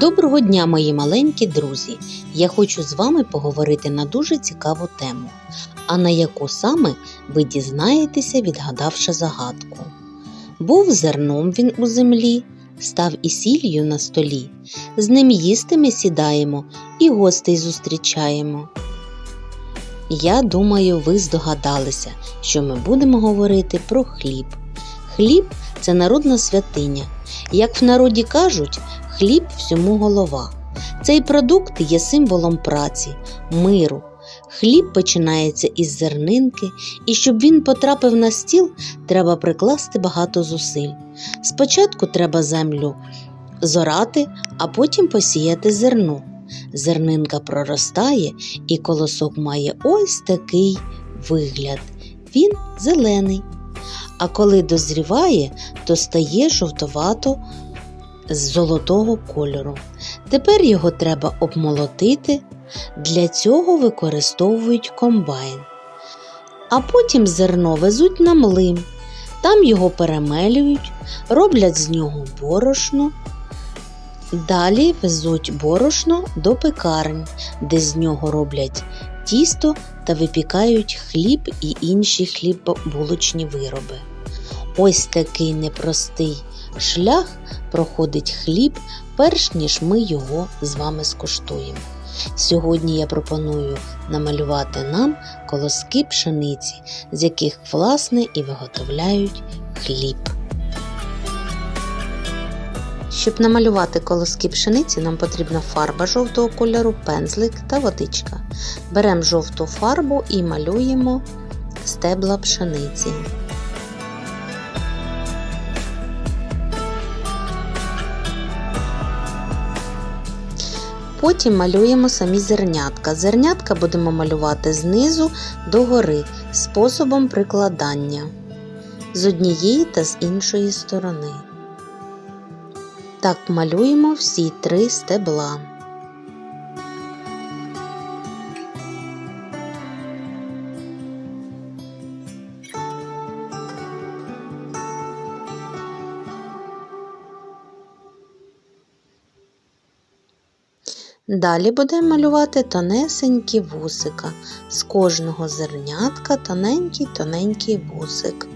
Доброго дня, мої маленькі друзі! Я хочу з вами поговорити на дуже цікаву тему, а на яку саме ви дізнаєтеся, відгадавши загадку. Був зерном він у землі, став і сіллю на столі. З ним їсти ми сідаємо і гостей зустрічаємо. Я думаю, ви здогадалися, що ми будемо говорити про хліб. Хліб це народна святиня. Як в народі кажуть, хліб всьому голова. Цей продукт є символом праці, миру. Хліб починається із зернинки, і щоб він потрапив на стіл, треба прикласти багато зусиль. Спочатку треба землю зорати, а потім посіяти зерно. Зернинка проростає, і колосок має ось такий вигляд. Він зелений. А коли дозріває, то стає жовтовато з золотого кольору. Тепер його треба обмолотити. Для цього використовують комбайн. А потім зерно везуть на млин. Там його перемелюють, роблять з нього борошно. Далі везуть борошно до пекарень, де з нього роблять тісто та випікають хліб і інші хлібобулочні вироби. Ось такий непростий шлях проходить хліб, перш ніж ми його з вами скуштуємо. Сьогодні я пропоную намалювати нам колоски пшениці, з яких власне і виготовляють хліб. Щоб намалювати колоски пшениці, нам потрібна фарба жовтого кольору, пензлик та водичка. Беремо жовту фарбу і малюємо стебла пшениці. Потім малюємо самі зернятка. Зернятка будемо малювати знизу до гори способом прикладання з однієї та з іншої сторони. Так малюємо всі три стебла. Далі будемо малювати тонесенькі вусика. З кожного зернятка тоненький тоненький вусик.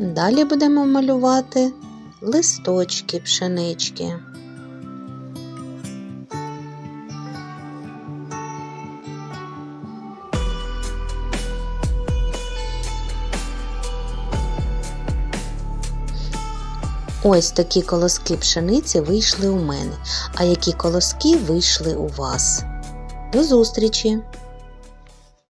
Далі будемо малювати листочки пшенички. Ось такі колоски пшениці вийшли у мене, а які колоски вийшли у вас. До зустрічі!